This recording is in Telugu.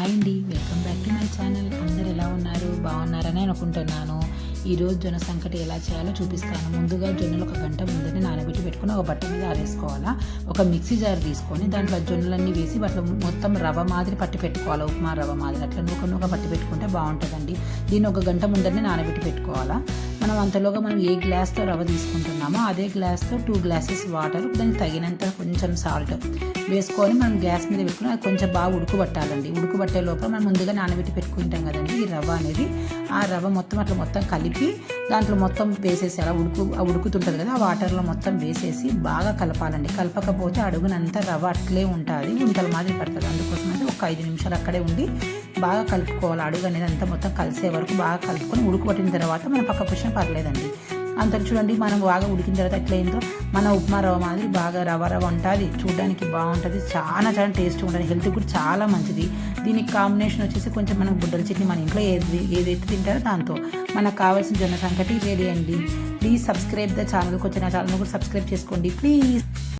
హాయ్ అండి welcome back to my channel. అందరు ఎలా ఉన్నారు? బాగున్నారని అనుకుంటున్నాను. ఈరోజు జొన్న సంకటి ఎలా చేయాలో చూపిస్తాను. ముందుగా జొన్నలు ఒక గంట ముందరే నానబెట్టి పెట్టుకుని ఒక బట్ట మీద ఆరేసుకోవాలా? ఒక మిక్సీ జార్ తీసుకొని దాంట్లో జొన్నలన్నీ వేసి వాటిలో మొత్తం రవ్వ మాదిరి పట్టి పెట్టుకోవాలి? ఉప్మా రవ్వ మాదిరి అట్లా నూక నూక పట్టి పెట్టుకుంటే బాగుంటుందండి. దీన్ని ఒక గంట ముందరనే నానబెట్టి పెట్టుకోవాలా? మనం అంతలోగా మనం ఏ గ్లాస్తో రవ్వ తీసుకుంటున్నామో అదే గ్లాస్తో టూ గ్లాసెస్ వాటర్ దానికి తగినంత కొంచెం సాల్ట్ వేసుకొని మనం గ్యాస్ మీద పెట్టుకుని అది కొంచెం బాగా ఉడుకుబట్టాలండి. ఉడుకుబట్టే లోపల మనం ముందుగా నానబెట్టి పెట్టుకుంటాం కదండి ఈ రవ్వ అనేది. ఆ రవ్వ మొత్తం అట్లా మొత్తం కలిపి దాంట్లో మొత్తం వేసేసి అలా ఉడుకు ఆ ఉడుకుతుంటుంది కదా ఆ వాటర్లో మొత్తం వేసేసి బాగా కలపాలండి. కలపకపోతే అడుగునంతా రవ్వ అట్లే ఉంటుంది ఉంటల మాదిరి పడుతుంది. అందుకోసం ఒక ఐదు నిమిషాలు అక్కడే ఉండి బాగా కలుపుకోవాలి. అడుగు అనేది అంతా మొత్తం కలిసే వరకు బాగా కలుపుకొని ఉడుకుపట్టిన తర్వాత మనం పక్క పుష్టిన పర్లేదండి. అంత చూడండి మనం బాగా ఉడికిన తర్వాత ఎట్లయిందో మన ఉప్మా రవ్వ మాదిరి బాగా రవ్వ రవ్వ ఉంటుంది. చూడడానికి బాగుంటుంది. చాలా చాలా టేస్ట్ ఉంటుంది. హెల్త్ కూడా చాలా మంచిది. దీనికి కాంబినేషన్ వచ్చేసి కొంచెం మనం బుడ్డల చట్నీ మన ఇంట్లో ఏది ఏదైతే తింటారో దాంతో. మనకు కావాల్సిన జొన్న సంకటి రెడీ అండి. ప్లీజ్ సబ్స్క్రైబ్ ద ఛానల్ కొంచెం నా ఛానల్ కూడా సబ్స్క్రైబ్ చేసుకోండి. ప్లీజ్